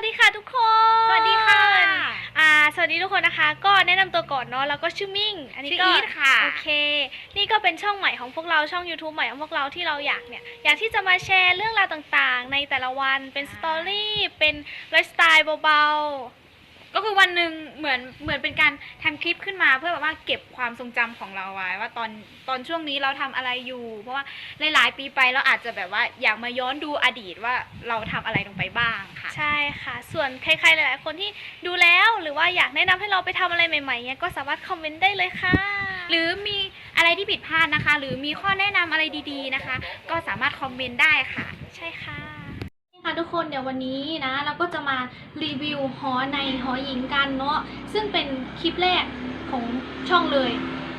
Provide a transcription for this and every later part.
วัสดีค่ะทุกคน สวัสดีค่ะ อ่า สวัสดีทุกคนนะคะ ก็แนะนำตัวก่อนเนาะ แล้วก็ชื่อมิ่ง อันนี้ก็อีทค่ะ โอเค นี่ก็เป็นช่องใหม่ของพวกเรา ช่อง YouTube ใหม่ของพวกเราที่เราอยากเนี่ย อยากที่จะมาแชร์เรื่องราวต่างๆ ในแต่ละวัน เป็นสตอรี่ เป็นไลฟ์สไตล์เบาๆ ก็คือวันหนึ่งเหมือนเหมือนเป็นการทำคลิปขึ้นมาเพื่อแบบว่าเก็บความทรงจำของเราไว้ ว่าตอนตอนช่วงนี้เราทำอะไรอยู่ เพราะว่าหลาย ๆ ปีไปเราอาจจะแบบว่าอยากมาย้อนดูอดีตว่าเราทำอะไรลงไปบ้างค่ะๆใช่ค่ะ ส่วนใครๆหลาย ๆ คนที่ดูแล้วหรือว่าอยากแนะนำให้เราไปทำอะไรใหม่ๆเนี่ยก็สามารถคอมเมนต์ได้เลยค่ะ หรือมีอะไรที่ผิดพลาดนะคะ หรือมีข้อแนะนำอะไรดี ๆ นะคะ ก็สามารถคอมเมนต์ได้ค่ะ ใช่ค่ะนี่ ค่ะทุกคนเดี๋ยววันนี้นะเราก็จะมารีวิวหอในหอหญิงกันเนาะซึ่งเป็นคลิปแรกของช่องเลย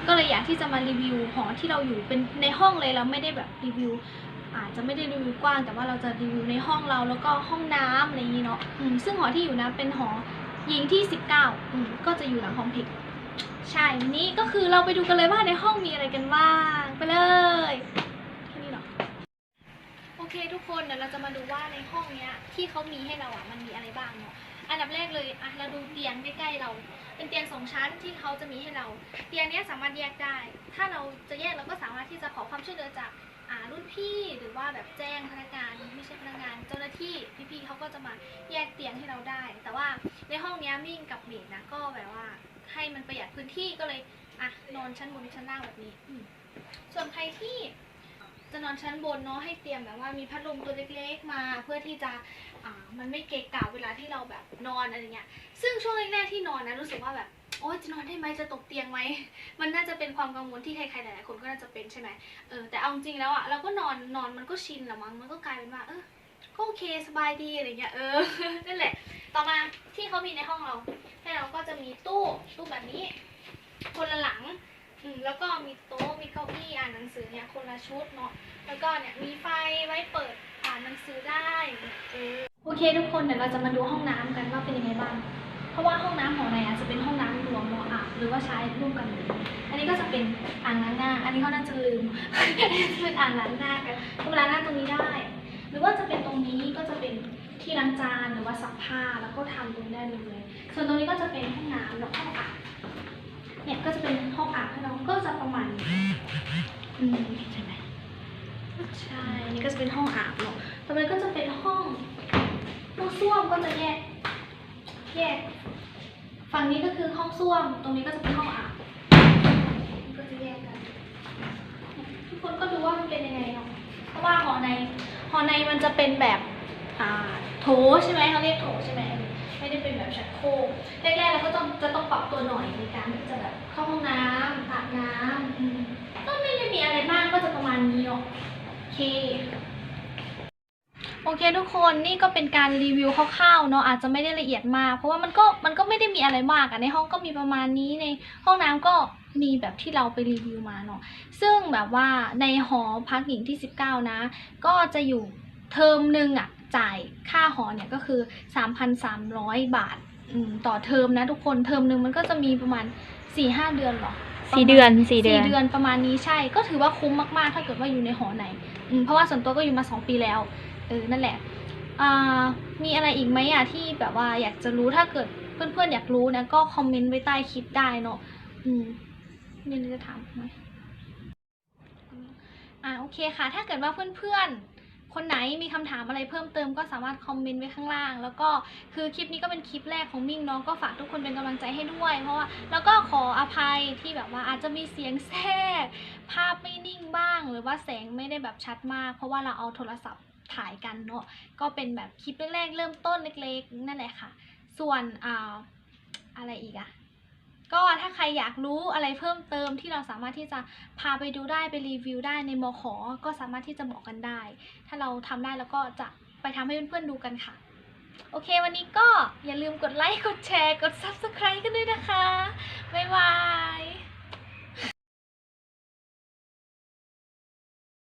ก็เลยอยากที่จะมารีวิวหอที่เราอยู่เป็นในห้องเลยเราไม่ได้แบบรีวิว อาจจะไม่ได้รีวิวกว้าง แต่ว่าเราจะรีวิวในห้องเราแล้วก็ห้องน้ำอะไรอย่างนี้เนาะอืมซึ่งหอที่อยู่นะเป็นหอหญิงที่ 19อืมก็จะอยู่หลังคอมเพล็กซ์ใช่วันนี้ก็คือเราไปดูกันเลยว่าในห้องมีอะไรกันบ้างไปเลยแค่นี้เหรอ โอ เคทุกคนเดี๋ยวเราจะมาดูว่าในห้องเนี้ยที่เขามีให้เราอะมันมีอะไรบ้างเนาะอันดับแรกเลยอะเราดูเตียงใกล้ๆเรา เป็นเตียงสองชั้นที่เขาจะมีให้เรา เตียงเนี้ยสามารถแยกได้ ถ้าเราจะแยกเราก็สามารถที่จะขอความช่วยเหลือจากอ่ารุ่นพี่หรือว่าแบบแจ้งพนักงานไม่ใช่พนักงาน เจ้าหน้าที่พี่ๆเขาก็จะมาแยกเตียงให้เราได้ แต่ว่าในห้องเนี้ยมิ่งกับเมดนะก็แบบว่าให้มันประหยัดพื้นที่ก็เลยอะนอนชั้นบนชั้นล่างแบบนี้ส่วนใครที่ จะนอนชั้นบนเนาะให้เตรียมแบบว่ามีพัดลมตัวเล็กๆ มาเพื่อที่จะอ่ามันไม่เกะกะเวลาที่เราแบบนอนอะไรเงี้ยซึ่งช่วงแรกๆที่นอนนะรู้สึกว่าแบบโอ๊ยจะนอนได้ไหมจะตกเตียงไหมมันน่าจะเป็นความกังวลที่ใครๆหลายๆคนก็น่าจะเป็นใช่ไหมเออแต่เอาจริงๆแล้วอะเราก็นอนนอนมันก็ชินละมั้งมันก็กลายเป็นว่าเออก็โอเคสบายดีอะไรเงี้ยเออนั่นแหละ ต่อมาที่เขามีในห้องเราให้เราก็จะมีตู้ตู้แบบนี้ คนละหลัง อืมแล้วก็มีโต๊ะมีเก้าอี้อ่านหนังสือเนี่ยคนละชุดเนาะแล้วก็เนี่ยมีไฟไว้เปิดอ่านหนังสือได้เออโอเคทุกคนเดี๋ยวเราจะมาดูห้องน้ำกันว่าเป็นยังไงบ้าง เพราะว่าห้องน้ำของในอาจจะเป็นห้องน้ำรวมเนาะอะหรือว่าใช้ร่วมกันเลยอันนี้ก็จะเป็นอ่างล้างหน้า อันนี้เขาน่าจะลืม เป็นอ่างล้างหน้ากันก็ล้างหน้าตรงนี้ได้ หรือว่าจะเป็นตรงนี้ก็จะเป็นที่ล้างจานหรือว่าซักผ้าแล้วก็ทำตรงนี้ได้เลย ส่วนตรงนี้ก็จะเป็นห้องน้ำแล้วห้องอาบ เนี่ยก็จะเป็นห้องอาบให้เราก็จะประมาณนี้ อืมใช่ไหมใช่นี่ก็จะเป็นห้องอาบเนาะต่อไปก็จะเป็นห้องห้องส้วมก็จะแยกแยก ฝั่งนี้ก็คือห้องส้วม ตรงนี้ก็จะเป็นห้องอาบก็จะแยกกัน ทุกคนก็ดูว่ามันเป็นยังไงเนาะ เพราะว่าหอในหอในมันจะเป็นแบบอ่าโถใช่ไหมเขาเรียกโถใช่ไหม ไม่ได้เป็นแบบชักโครกแรกๆเราก็ต้องจะต้องปรับตัวหน่อยในการที่จะแบบเข้าห้องน้ำอาบน้ำก็ไม่ได้มีอะไรมากก็จะประมาณนี้เนาะโอเคโอเคทุกคนนี่ก็เป็นการรีวิวคร่าวๆเนาะอาจจะไม่ได้ละเอียดมาก เพราะว่ามันก็มันก็ไม่ได้มีอะไรมากอะในห้องก็มีประมาณนี้ในห้องน้ำก็มีแบบที่เราไปรีวิวมาเนาะซึ่งแบบว่าในหอพักหญิงที่ 19 นะ ก็จะอยู่เทอมหนึ่งอะ จ่ายค่าหอเนี่ยก็คือ 3,300 บาทอืมต่อเทอมนะทุกคนเทอมหนึ่งมันก็จะมีประมาณ4-5เดือนเหรอสี่เดือนสี่เดือนสี่เดือนประมาณนี้ใช่ก็ถือว่าคุ้มมากๆ ถ้าเกิดว่าอยู่ในหอไหนอืมเพราะว่าส่วนตัวก็อยู่มาสองปีแล้วเออนั่นแหละอ่ามีอะไรอีกไหมอะที่แบบว่าอยากจะรู้ถ้าเกิดเพื่อนๆอยากรู้นะก็คอมเมนต์ไว้ใต้คลิปได้เนาะอืมมีอะไรจะถามไหมอ่าโอเคค่ะ ถ้าเกิดว่าเพื่อนๆ คนไหนมีคำถามอะไรเพิ่มเติมก็สามารถคอมเมนต์ไว้ข้างล่าง แล้วก็คือคลิปนี้ก็เป็นคลิปแรกของมิ่งเน้องก็ฝากทุกคนเป็นกำลังใจให้ด้วย เพราะว่าแล้วก็ขออภัยที่แบบว่าอาจจะมีเสียงแทรกภาพไม่นิ่งบ้าง หรือว่าแสงไม่ได้แบบชัดมาก เพราะว่าเราเอาโทรศัพท์ถ่ายกันเนาะก็เป็นแบบคลิปแรกๆเริ่มต้นเล็กๆ นั่นแหละค่ะ ส่วนอ่าอะไรอีกอะ ก็ถ้าใครอยากรู้อะไรเพิ่มเติมที่เราสามารถที่จะพาไปดูได้ไปรีวิวได้ในมขก็สามารถที่จะบอกกันได้ ถ้าเราทำได้แล้วก็จะไปทำให้เพื่อนๆดูกันค่ะ โอเค วันนี้ก็อย่าลืมกดไลค์กดแชร์กด subscribe กันด้วยนะคะ บ๊ายบาย